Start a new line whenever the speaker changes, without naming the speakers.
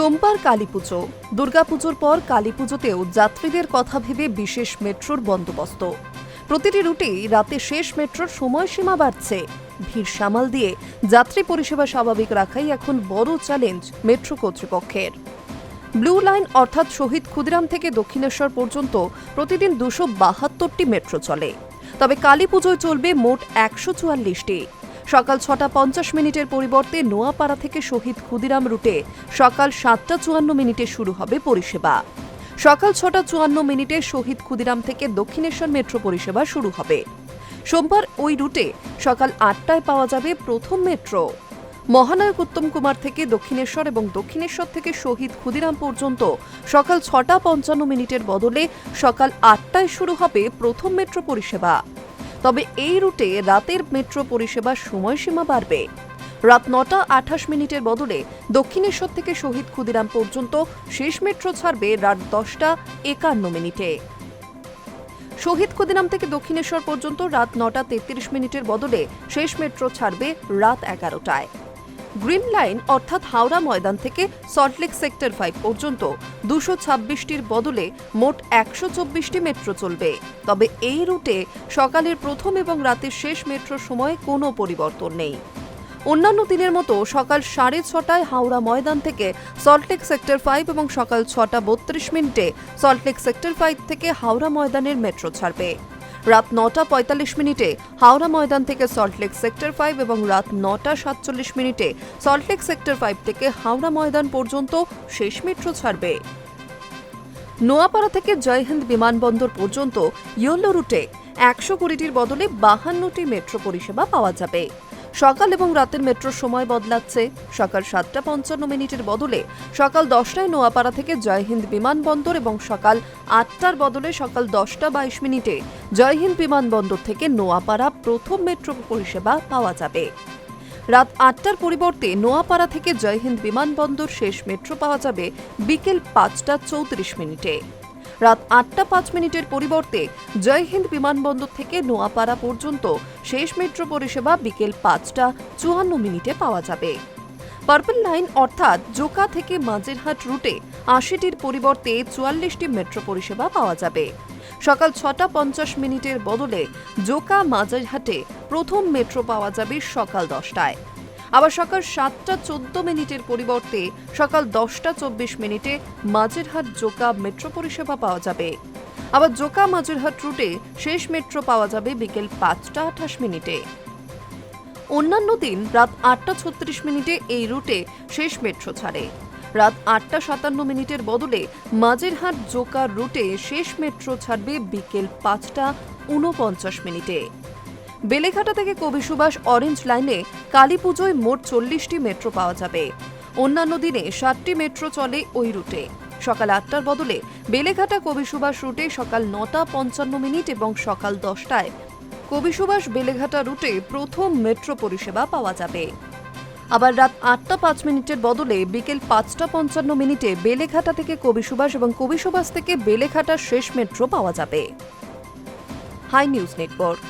সোমবার কালীপুজো দুর্গাপুজোর পর কালীপুজোতেও যাত্রীদের কথা ভেবে বিশেষ মেট্রোর বন্দোবস্ত। প্রতিটি রুটেই রাতে শেষ মেট্রোর সময়সীমা বাড়ছে। ভিড় সামাল দিয়ে যাত্রী পরিষেবা স্বাভাবিক রাখাই এখন বড় চ্যালেঞ্জ মেট্রো কর্তৃপক্ষের। ব্লু লাইন অর্থাৎ শহীদ ক্ষুদিরাম থেকে দক্ষিণেশ্বর পর্যন্ত প্রতিদিন দুশো বাহাত্তরটি মেট্রো চলে। তবে কালী পুজোয় চলবে মোট একশো চুয়াল্লিশটি। সকাল ছটা পঞ্চাশ মিনিটের পরিবর্তে নোয়াপাড়া থেকে শহীদ ক্ষুদিরাম রুটে সকাল সাতটা চুয়ান্ন মিনিটে শুরু হবে পরিষেবা। সকাল ছটা চুয়ান্ন মিনিটে শহীদ ক্ষুদিরাম থেকে দক্ষিণেশ্বর মেট্রো পরিষেবা শুরু হবে। সোমবার ওই রুটে সকাল আটটায় পাওয়া যাবে প্রথম মেট্রো। মহানায়ক উত্তম কুমার থেকে দক্ষিণেশ্বর এবং দক্ষিণেশ্বর থেকে শহীদ ক্ষুদিরাম পর্যন্ত সকাল ছটা পঞ্চান্ন মিনিটের বদলে সকাল আটটায় শুরু হবে প্রথম মেট্রো পরিষেবা। তবে এই রুটে রাতের মেট্রো পরিষেবার সময়সীমা বাড়বে। রাত নটা আঠাশ মিনিটের বদলে দক্ষিণেশ্বর থেকে শহীদ ক্ষুদিরাম পর্যন্ত শেষ মেট্রো ছাড়বে রাত দশটা একান্ন মিনিটে। শহীদ ক্ষুদিরাম থেকে দক্ষিণেশ্বর পর্যন্ত রাত নটা তেত্রিশ মিনিটের বদলে শেষ মেট্রো ছাড়বে রাত এগারোটায়। গ্রিন লাইন অর্থাৎ হাওড়া ময়দান থেকে সল্টলেক সেক্টর ফাইভ পর্যন্ত দুশো ছাব্বিশটির বদলে মোট একশো চব্বিশটি মেট্রো চলবে। তবে এই রুটে সকালের প্রথম এবং রাতের শেষ মেট্রোর সময়ে কোনো পরিবর্তন নেই। অন্যান্য দিনের মতো সকাল সাড়ে ছটায় হাওড়া ময়দান থেকে সল্টলেক সেক্টর ফাইভ এবং সকাল ছটা বত্রিশ মিনিটে সল্টলেক সেক্টর ফাইভ থেকে হাওড়া ময়দানের মেট্রো ছাড়বে। রাত নটা পঁয়তাল্লিশ মিনিটে হাওড়া ময়দান থেকে সল্টলেক সেক্টর ফাইভ এবং রাত নটা সাতচল্লিশ মিনিটে সল্টলেক সেক্টর ফাইভ থেকে হাওড়া ময়দান পর্যন্ত শেষ মেট্রো ছাড়বে। নোয়াপাড়া থেকে জয়হিন্দ বিমানবন্দর পর্যন্ত ইয়োলো রুটে একশো কুড়িটির বদলে বাহান্নটি মেট্রো পরিষেবা পাওয়া যাবে। সকাল এবং রাতের মেট্রোর সময় বদলাচ্ছে। সকাল সাতটা পঞ্চান্ন মিনিটের বদলে সকাল দশটায় নোয়াপাড়া থেকে জয়হিন্দ বিমানবন্দর এবং সকাল আটটার বদলে সকাল দশটা বাইশ মিনিটে জয়হিন্দ বিমানবন্দর থেকে নোয়াপাড়া প্রথম মেট্রো পরিষেবা পাওয়া যাবে। রাত আটটার পরিবর্তে নোয়াপাড়া থেকে জয়হিন্দ বিমানবন্দর শেষ মেট্রো পাওয়া যাবে বিকেল পাঁচটা চৌত্রিশ মিনিটে। রাত আটটা পাঁচ মিনিটের পরিবর্তে জয়হিন্দ বিমানবন্দর থেকে নোয়াপাড়া পর্যন্ত শেষ মেট্রো পরিষেবা বিকেল পাঁচটা চুয়ান্ন মিনিটে পাওয়া যাবে। পার্পল লাইন অর্থাৎ জোকা থেকে মাঝেরহাট রুটে আশিটির পরিবর্তে চুয়াল্লিশটি মেট্রো পরিষেবা পাওয়া যাবে। সকাল ছটা পঞ্চাশ মিনিটের বদলে জোকা মাঝেরহাটে প্রথম মেট্রো পাওয়া যাবে সকাল দশটায়। আবার সকাল সাতটা চোদ্দ মিনিটের পরিবর্তে সকাল দশটা চব্বিশ মিনিটে মাঝেরহাট জোকা মেট্রো পরিষেবা পাওয়া যাবে। আবার জোকা মাঝেরহাট রুটে শেষ মেট্রো পাওয়া যাবে বিকেল পাঁচটা আঠাশ মিনিটে। অন্যান্য দিন রাত আটটা ছত্রিশ মিনিটে এই রুটে শেষ মেট্রো ছাড়ে। রাত আটটা সাতান্ন মিনিটের বদলে মাঝেরহাট জোকা রুটে শেষ মেট্রো ছাড়বে বিকেল পাঁচটা উনপঞ্চাশ মিনিটে। বেলেঘাটা থেকে কবি সুভাষ অরেঞ্জ লাইনে কালী পুজোয় মোট চল্লিশটি মেট্রো পাওয়া যাবে। অন্যান্য দিনে সাতটি মেট্রো চলে ওই রুটে। সকাল আটটার বদলে বেলেঘাটা কবি সুভাষ রুটে সকাল নটা পঞ্চান্ন মিনিট এবং সকাল দশটায় কবি সুভাষ বেলেঘাটা রুটে প্রথম মেট্রো পরিষেবা পাওয়া যাবে। আবার রাত আটটা পাঁচ মিনিটের বদলে বিকেল পাঁচটা পঞ্চান্ন মিনিটে বেলেঘাটা থেকে কবি সুভাষ এবং কবি সুভাষ থেকে বেলেঘাটার শেষ মেট্রো পাওয়া যাবে। Hi news network.